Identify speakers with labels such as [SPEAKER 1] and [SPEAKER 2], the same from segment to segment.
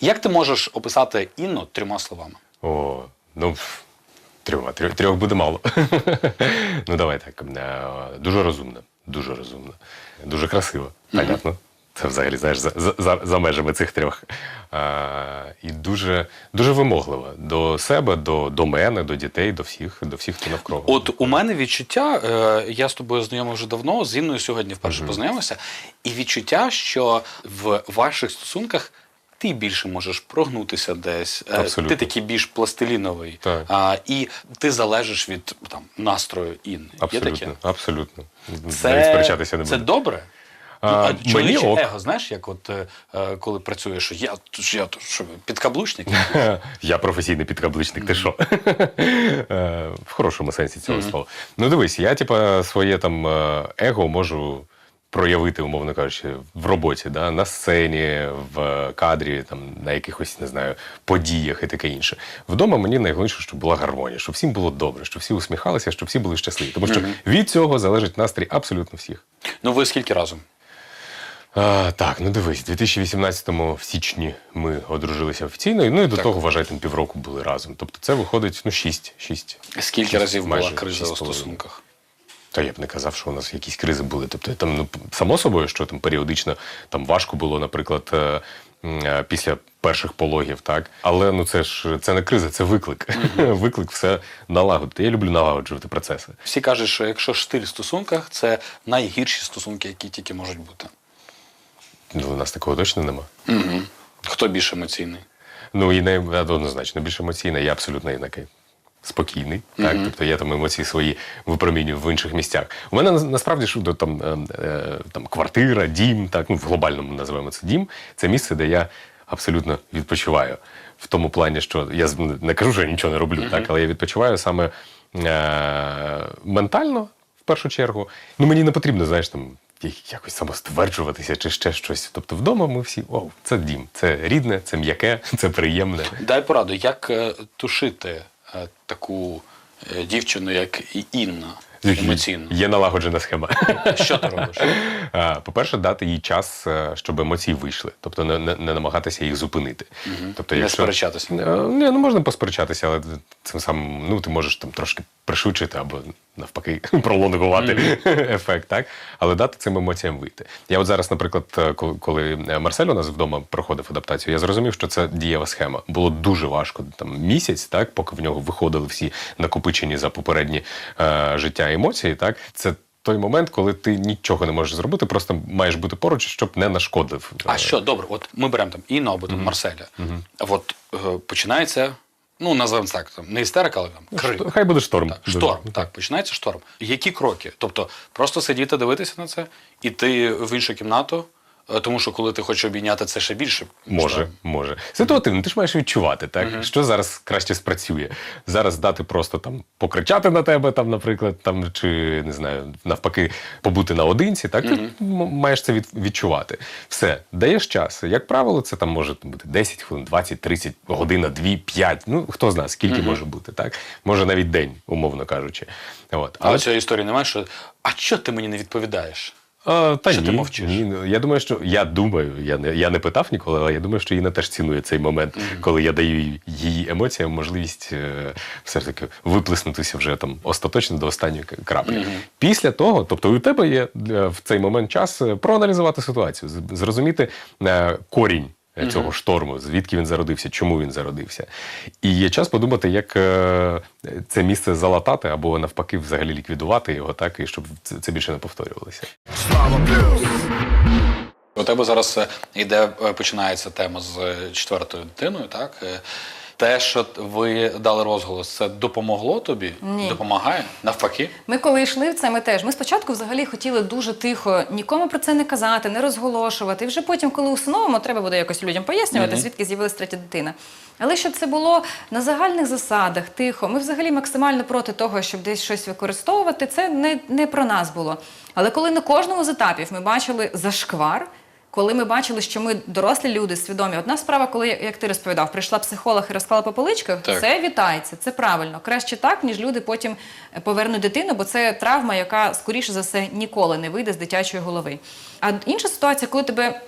[SPEAKER 1] Як ти можеш описати Інну трьома словами?
[SPEAKER 2] О, ну трьома, трьох, трьох буде мало. ну давай так. е, Дуже розумна, дуже розумна, дуже красива. Понятно. Це взагалі, знаєш, за, за- за, межами цих трьох. А, і дуже, дуже вимоглива до себе, до, до мене, до дітей, до всіх, до всіх, хто навколо.
[SPEAKER 1] От у мене відчуття, е, я з тобою знайомий вже давно, з Інною сьогодні вперше познайомився, і відчуття, що в ваших стосунках ти більше можеш прогнутися десь, е,
[SPEAKER 2] Абсолютно.
[SPEAKER 1] ти такий більш пластиліновий,
[SPEAKER 2] Так.
[SPEAKER 1] а, і ти залежиш від там, настрою Інни. Є таке?
[SPEAKER 2] абсолютно, абсолютно. Навіть
[SPEAKER 1] Це,
[SPEAKER 2] сперечатися не
[SPEAKER 1] це добре?
[SPEAKER 2] А,
[SPEAKER 1] Ну,
[SPEAKER 2] мені ок.
[SPEAKER 1] его, знаєш, як от е, е, коли працюєш, що я, що я що, підкаблучник?
[SPEAKER 2] Я професійний підкабличник, ти що? Е, В хорошому сенсі цього слова. Ну дивись, я типа своє там его можу проявити, умовно кажучи, в роботі, да? на сцені, в кадрі, там, на якихось, не знаю, подіях і таке інше. Вдома мені найголовніше, щоб була гармонія, щоб всім було добре, щоб всі усміхалися, щоб всі були щасливі. Тому що від цього залежить настрій абсолютно всіх.
[SPEAKER 1] Ну ви скільки разом?
[SPEAKER 2] А, так, ну дивись, 2018-му в січні ми одружилися офіційно, ну і до того, вважай, там півроку були разом. Тобто це виходить ну, шість. шість.
[SPEAKER 1] Скільки
[SPEAKER 2] Шість,
[SPEAKER 1] разів була криза у стосунках?
[SPEAKER 2] Та я б не казав, що у нас якісь кризи були. Тобто там, ну, само собою, що там періодично там важко було, наприклад, е, е, після перших пологів, так. Але ну це ж це не криза, це виклик. виклик все налагодити. Я люблю налагоджувати процеси.
[SPEAKER 1] Всі кажуть, що якщо штиль в стосунках, це найгірші стосунки, які тільки можуть бути.
[SPEAKER 2] Ну, у нас такого точно нема.
[SPEAKER 1] Угу. Хто більш емоційний?
[SPEAKER 2] Ну і не однозначно більш емоційна, я абсолютно інакий. Спокійний, так тобто я там емоції свої випромінюю в інших місцях. У мене насправді що там, е, е, там квартира, дім, так ну в глобальному називаємо це дім. Це місце, де я абсолютно відпочиваю. В тому плані, що я не кажу, що я нічого не роблю, так, але я відпочиваю саме е, ментально в першу чергу. Ну мені не потрібно, знаєш, там якось самостверджуватися чи ще щось. Тобто вдома ми всі о, це дім, це рідне, це м'яке, це приємне.
[SPEAKER 1] Дай пораду, як е, тушити е, таку е, дівчину, як Інна, емоційно?
[SPEAKER 2] Є налагоджена схема.
[SPEAKER 1] Що ти робиш?
[SPEAKER 2] По-перше, дати їй час, е, щоб емоції вийшли, тобто не, не, не намагатися їх зупинити. Тобто,
[SPEAKER 1] Не сперечатися.
[SPEAKER 2] Е, Ні, ну можна посперечатися, але цим самим ну, ти можеш там трошки пришвидшити або навпаки пролонгувати ефект, так? Але дати цим емоціям вийти. Я от зараз, наприклад, е, коли- коли Марсель у нас вдома проходив адаптацію, я зрозумів, що це дієва схема. Було дуже важко там місяць, так, поки в нього виходили всі накопичені за попередні е, життя емоції. Так, це той момент, коли ти нічого не можеш зробити, просто маєш бути поруч, щоб не нашкодив.
[SPEAKER 1] А що, добре, от ми беремо там Інну або там Марселя. От е, починається, ну називаємо так, там, не істерика, але там крик.
[SPEAKER 2] Што- Хай буде шторм.
[SPEAKER 1] Так, шторм, так, починається шторм. Які кроки? Тобто просто сидіти, дивитися на це, іти в іншу кімнату, тому що коли ти хочеш обійняти це ще більше.
[SPEAKER 2] Може,
[SPEAKER 1] шторм.
[SPEAKER 2] може. Ситуативно, ти ж маєш відчувати, так? Що зараз краще спрацює? Зараз дати просто там покричати на тебе, там, наприклад, там, чи не знаю, навпаки, побути наодинці, так? Ти маєш це відчувати. Все, даєш час. Як правило, це там може бути 10 хвилин, 20, 30, година, 2, 5. Ну, хто знає, скільки може бути, так? Може навіть день, умовно кажучи. От.
[SPEAKER 1] Але цієї історії немає, що а чого ти мені не відповідаєш?
[SPEAKER 2] А, та
[SPEAKER 1] Що
[SPEAKER 2] ні,
[SPEAKER 1] ти мовчиш?
[SPEAKER 2] Ні, ну, я думаю, що я думаю, я не, я не питав ніколи, але я думаю, що Інна теж цінує цей момент, коли я даю її емоціям можливість е, все ж таки виплеснутися вже там остаточно до останньої краплі. Після того, тобто у тебе є е, в цей момент час е, проаналізувати ситуацію, з- зрозуміти е, корінь. Е, Цього шторму, звідки він зародився, чому він зародився. І є час подумати, як е, це місце залатати або навпаки взагалі ліквідувати його, так, і щоб це, більше не повторювалося.
[SPEAKER 1] У тебе зараз іде йде, е, починається тема з четвертою дитиною, так? Те, що ви дали розголос, це допомогло тобі?
[SPEAKER 3] Ні.
[SPEAKER 1] Допомагає? Навпаки?
[SPEAKER 3] Ми коли йшли в це, ми теж. Ми спочатку взагалі хотіли дуже тихо нікому про це не казати, не розголошувати. І вже потім, коли усиновимо, треба буде якось людям пояснювати, звідки з'явилась третя дитина. Але щоб це було на загальних засадах, тихо. Ми взагалі максимально проти того, щоб десь щось використовувати. Це не, не про нас було. Але коли на кожному з етапів ми бачили зашквар. Коли ми бачили, що ми дорослі люди свідомі, одна справа, коли як ти розповідав, прийшла психолог і розклала по поличках,
[SPEAKER 1] Так.
[SPEAKER 3] це вітається, це правильно. Краще так, ніж люди потім е, повернуть дитину, бо це травма, яка скоріше за все ніколи не вийде з дитячої голови. А інша ситуація, коли тебе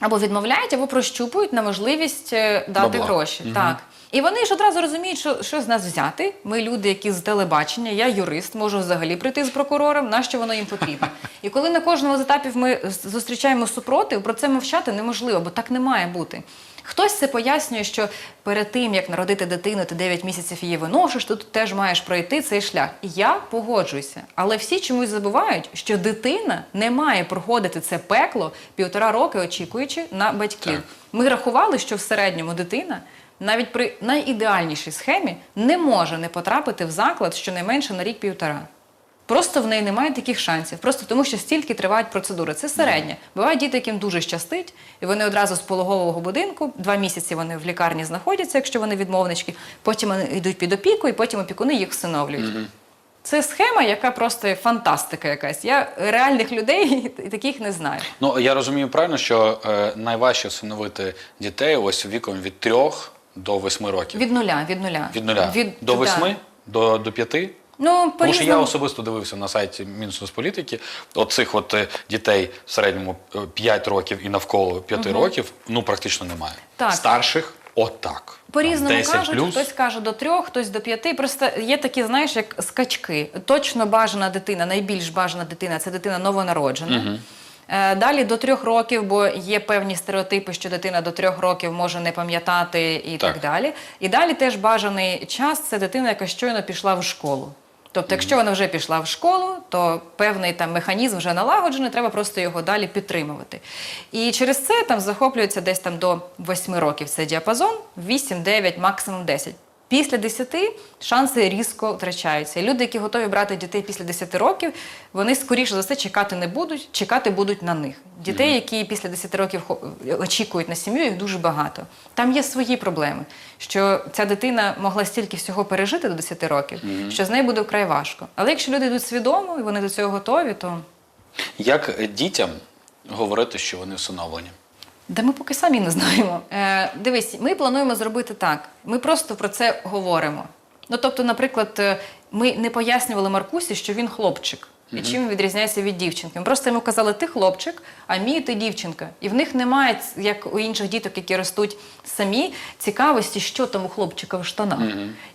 [SPEAKER 3] або відмовляють, або прощупують на можливість е, дати
[SPEAKER 1] Бабла.
[SPEAKER 3] гроші. Так. І вони ж одразу розуміють, що, що з нас взяти. Ми люди, які з телебачення, я юрист, можу взагалі прийти з прокурором, на що воно їм потрібно. І коли на кожному з етапів ми зустрічаємо супротив, про це мовчати неможливо, бо так не має бути. Хтось це пояснює, що перед тим, як народити дитину, ти 9 місяців її виношиш, ти теж маєш пройти цей шлях. Я погоджуюся. Але всі чомусь забувають, що дитина не має проходити це пекло півтора роки, очікуючи на батьків.
[SPEAKER 1] Так.
[SPEAKER 3] Ми рахували, що в середньому дитина навіть при найідеальнішій схемі не може не потрапити в заклад щонайменше на рік-півтора. Просто в неї немає таких шансів, просто тому що стільки тривають процедури. Це середнє. Бувають діти, яким дуже щастить, і вони одразу з пологового будинку, два місяці вони в лікарні знаходяться, якщо вони відмовнички, потім вони йдуть під опіку, і потім опікуни їх всиновлюють. Це схема, яка просто фантастика якась. Я реальних людей і таких не знаю.
[SPEAKER 1] Ну я розумію правильно, що е, найважче всиновити дітей ось віком від трьох до восьми років.
[SPEAKER 3] Від нуля, від нуля.
[SPEAKER 1] Від нуля
[SPEAKER 3] Від,
[SPEAKER 1] до
[SPEAKER 3] да.
[SPEAKER 1] восьми, до, до п'яти.
[SPEAKER 3] Ну,
[SPEAKER 1] Тому що я особисто дивився на сайті Мінсоцполітики, оцих от е, дітей в середньому е, 5 років і навколо 5 років, ну практично немає.
[SPEAKER 3] Так.
[SPEAKER 1] Старших отак.
[SPEAKER 3] По-різному кажуть,
[SPEAKER 1] плюс.
[SPEAKER 3] хтось каже до трьох, хтось до п'яти. Просто є такі, знаєш, як скачки. Точно бажана дитина, найбільш бажана дитина це дитина новонароджена. Е, Далі до трьох років, бо є певні стереотипи, що дитина до трьох років може не пам'ятати і так.
[SPEAKER 1] Так.
[SPEAKER 3] далі. І далі теж бажаний час це дитина, яка щойно пішла в школу. Тобто, якщо вона вже пішла в школу, то певний там механізм вже налагоджений, треба просто його далі підтримувати. І через це там захоплюється десь там до 8 років цей діапазон, 8, 9, максимум 10. Після 10 шанси різко втрачаються. Люди, які готові брати дітей після 10 років, вони скоріше за все чекати не будуть, чекати будуть на них. Дітей, які після 10 років очікують на сім'ю, їх дуже багато. Там є свої проблеми, що ця дитина могла стільки всього пережити до 10 років, що з нею буде вкрай важко. Але якщо люди йдуть свідомо і вони до цього готові, то
[SPEAKER 1] Як дітям говорити, що вони всиновлені?
[SPEAKER 3] Да ми поки самі не знаємо. Е, дивись, ми плануємо зробити так. Ми просто про це говоримо. Ну тобто, наприклад, е, ми не пояснювали Маркусі, що він хлопчик. І чим він відрізняється від дівчинки. Ми просто йому казали, ти хлопчик, а мій ти дівчинка. І в них немає, як у інших діток, які ростуть самі, цікавості, що там у хлопчика в штанах.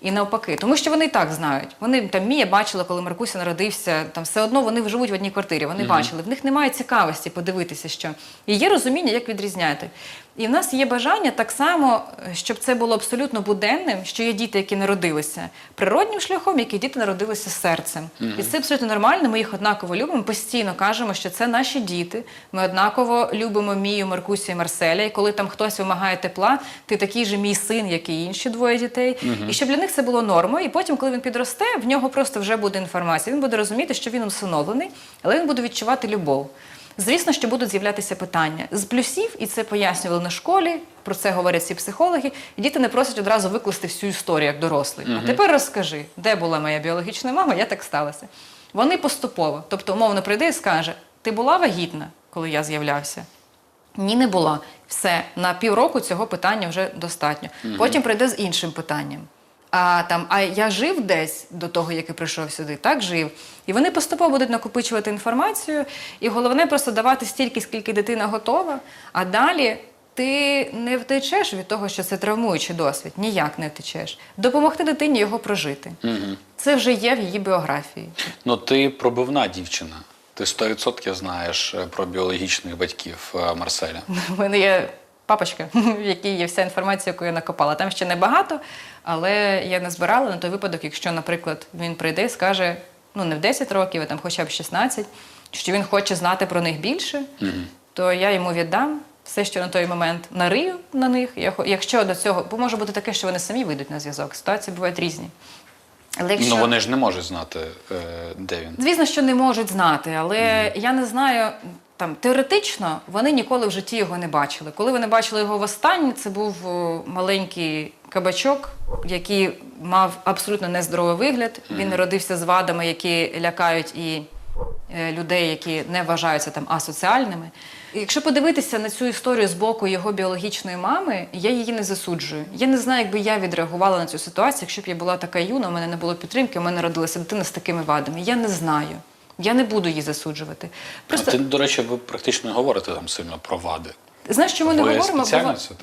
[SPEAKER 3] І навпаки. Тому що вони і так знають. Вони там Мія бачила, коли Маркуся народився, там все одно вони живуть в одній квартирі. Вони бачили. В них немає цікавості подивитися, що. І є розуміння, як відрізняти. І в нас є бажання так само, щоб це було абсолютно буденним, що є діти, які народилися природнім шляхом, які діти народилися серцем. І це абсолютно нормально. Ми їх однаково любимо. Постійно кажемо, що це наші діти. Ми однаково любимо Мію, Маркусю і Марселя. І коли там хтось вимагає тепла, ти такий же мій син, як і інші двоє дітей. І щоб для них це було нормою. І потім, коли він підросте, в нього просто вже буде інформація. Він буде розуміти, що він усиновлений, але він буде відчувати любов. Звісно, що будуть з'являтися питання з плюсів, і це пояснювали на школі. Про це говорять всі психологи. І діти не просять одразу викласти всю історію як дорослий. А тепер розкажи, де була моя біологічна мама, як так сталося. Вони поступово, тобто, умовно прийде і скаже: Ти була вагітна, коли я з'являвся? Ні, не була. Все, на півроку цього питання вже достатньо. Потім прийде з іншим питанням. А там, а я жив десь до того, як і прийшов сюди, так жив. І вони поступово будуть накопичувати інформацію, і головне просто давати стільки, скільки дитина готова, а далі. Ти не втечеш від того, що це травмуючий досвід, ніяк не втечеш. Допомогти дитині його прожити. Це вже є в її біографії.
[SPEAKER 1] Ну, ти пробивна дівчина. Ти 100% знаєш е, про біологічних батьків е, Марселя.
[SPEAKER 3] У мене є папочка, в якій є вся інформація, яку я накопала. Там ще небагато, але я не збирала на той випадок, якщо, наприклад, він прийде і скаже, ну не в 10 років, а там хоча б 16, що він хоче знати про них більше, то я йому віддам. Все, що на той момент нарию на них, якщо до цього, бо може бути таке, що вони самі вийдуть на зв'язок. Ситуації бувають різні. Але якщо...
[SPEAKER 1] Ну вони ж не можуть знати, е, де він.
[SPEAKER 3] Звісно, що не можуть знати, але я не знаю. Там теоретично вони ніколи в житті його не бачили. Коли вони бачили його востаннє, це був маленький кабачок, який мав абсолютно нездоровий вигляд. Він народився з вадами, які лякають і е, людей, які не вважаються там асоціальними. Якщо подивитися на цю історію з боку його біологічної мами, я її не засуджую. Я не знаю, якби я відреагувала на цю ситуацію, якщо б я була така юна, у мене не було підтримки, у мене народилася дитина з такими вадами. Я не знаю. Я не буду її засуджувати.
[SPEAKER 1] А ти, до речі, ви практично не говорите там сильно про вади.
[SPEAKER 3] Знаєш, чому не говоримо?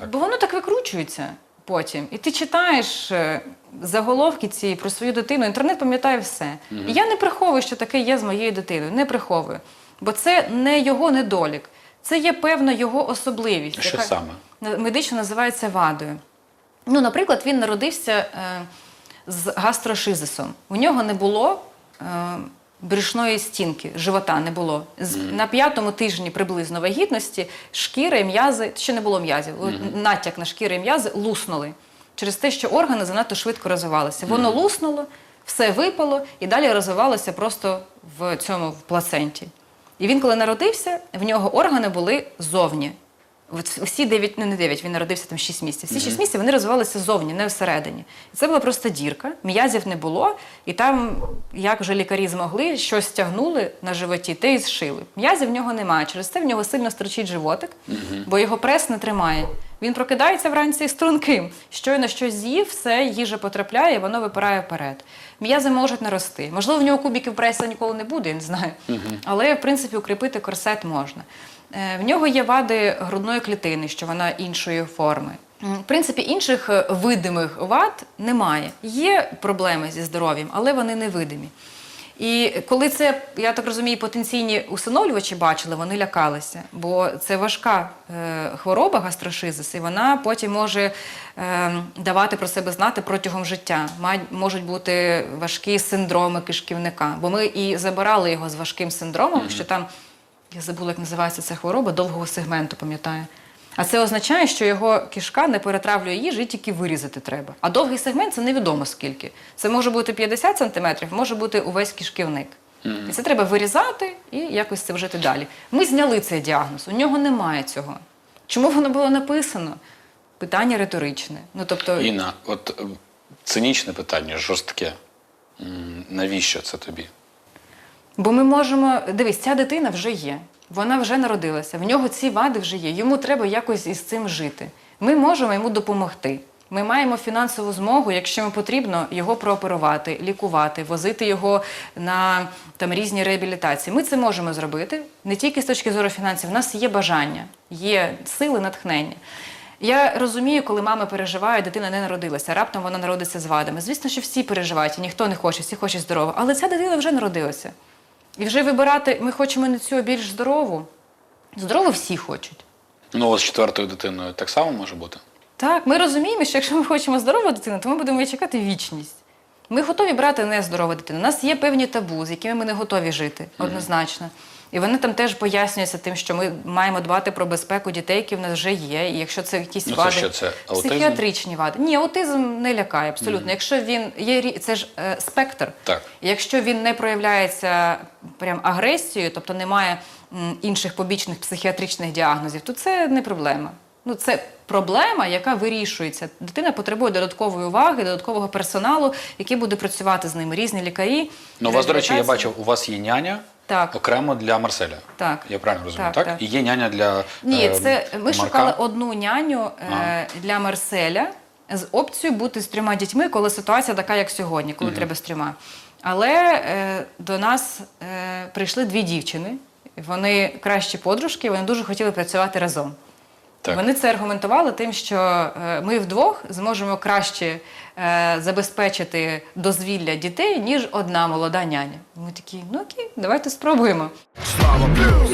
[SPEAKER 3] Бо, бо воно так викручується потім. І ти читаєш е, заголовки ці про свою дитину. Інтернет пам'ятає все. І я не приховую, що таке є з моєю дитиною. Не приховую. Бо це не його недолік, це є певна його особливість,
[SPEAKER 1] Що
[SPEAKER 3] яка
[SPEAKER 1] саме?
[SPEAKER 3] медично називається вадою. Ну, наприклад, він народився е, з гастрошизисом. У нього не було е, брюшної стінки, живота не було. З, На п'ятому тижні приблизно вагітності шкіра і м'язи, ще не було м'язів, натяк на шкіри і м'язи луснули через те, що органи занадто швидко розвивалися. Воно луснуло, все випало і далі розвивалося просто в цьому в плаценті. І він, коли народився, в нього органи були зовні. От всі 9, ну не 9, він народився там 6 місяців. Всі 6 місяців вони розвивалися зовні, не всередині. І це була просто дірка, м'язів не було, і там, як вже лікарі змогли, щось стягнули на животі, те і зшили. М'язів в нього немає. Через це в нього сильно строчить животик, бо його прес не тримає. Він прокидається вранці струнким. Щойно щось з'їв, все, їжа потрапляє, воно випирає вперед. М'язи можуть нарости. Можливо, в нього кубиків преса ніколи не буде, я не знаю. Але, в принципі, укріпити корсет можна. Е, В нього є вади грудної клітини, що вона іншої форми. В принципі, інших е, видимих вад немає. Є проблеми зі здоров'ям, але вони невидимі. І коли це, я так розумію, потенційні усиновлювачі бачили, вони лякалися, бо це важка е, хвороба гастрошизис, і вона потім може е, давати про себе знати протягом життя. Можуть бути важкі синдроми кишківника, бо ми і забирали його з важким синдромом, що там я забула, як називається ця хвороба, довгого сегменту, пам'ятаю. А це означає, що його кишка не перетравлює їжі, і тільки вирізати треба. А довгий сегмент це невідомо скільки. Це може бути 50 сантиметрів, може бути увесь кишківник. І це треба вирізати і якось це вжити далі. Ми зняли цей діагноз, у нього немає цього. Чому воно було написано? Питання риторичне. Ну, тобто,
[SPEAKER 1] Інна, от е, цинічне питання, жорстке. Навіщо це тобі?
[SPEAKER 3] Бо ми можемо. Дивись, ця дитина вже є. Вона вже народилася. В нього ці вади вже є. Йому треба якось із цим жити. Ми можемо йому допомогти. Ми маємо фінансову змогу, якщо йому потрібно, його прооперувати, лікувати, возити його на там різні реабілітації. Ми це можемо зробити не тільки з точки зору фінансів. У нас є бажання, є сили, натхнення. Я розумію, коли мами переживають, дитина не народилася, раптом вона народиться з вадами. Звісно, що всі переживають, і ніхто не хоче, всі хочуть здорово. Але ця дитина вже народилася. І вже вибирати, ми хочемо не цю а більш здорову. Здорову всі хочуть.
[SPEAKER 1] Ну, от з четвертою дитиною так само може бути.
[SPEAKER 3] Так, ми розуміємо, що якщо ми хочемо здорову дитину, то ми будемо її чекати вічність. Ми готові брати нездорову дитину. У нас є певні табу, з якими ми не готові жити, однозначно. І вони там теж пояснюються тим, що ми маємо дбати про безпеку дітей, які в нас вже є. І якщо це якісь
[SPEAKER 1] Ну, це
[SPEAKER 3] вади,
[SPEAKER 1] що, це аутизм?
[SPEAKER 3] психіатричні вади. Ні, аутизм не лякає абсолютно. Якщо він є це ж е, спектр.
[SPEAKER 1] Так.
[SPEAKER 3] Якщо він не проявляється прям агресією, тобто немає інших побічних психіатричних діагнозів, то це не проблема. Ну, це проблема, яка вирішується. Дитина потребує додаткової уваги, додаткового персоналу, який буде працювати з ними. Різні лікарі.
[SPEAKER 1] Ну, у вас, до речі, я бачив, у вас є няня
[SPEAKER 3] Так.
[SPEAKER 1] окремо для Марселя.
[SPEAKER 3] Так.
[SPEAKER 1] Я правильно розумію,
[SPEAKER 3] Так,
[SPEAKER 1] так?
[SPEAKER 3] так.
[SPEAKER 1] І є няня для.
[SPEAKER 3] Ні,
[SPEAKER 1] е,
[SPEAKER 3] це ми
[SPEAKER 1] Марка?
[SPEAKER 3] шукали одну няню е, для Марселя з опцією бути з трьома дітьми, коли ситуація така, як сьогодні, коли треба з трьома. Але е, до нас е, прийшли дві дівчини. Вони кращі подружки, вони дуже хотіли працювати разом.
[SPEAKER 1] Так.
[SPEAKER 3] Вони це аргументували тим, що е, ми вдвох зможемо краще е, забезпечити дозвілля дітей, ніж одна молода няня. Ми такі, ну окей, давайте спробуємо.
[SPEAKER 4] Слава плюс.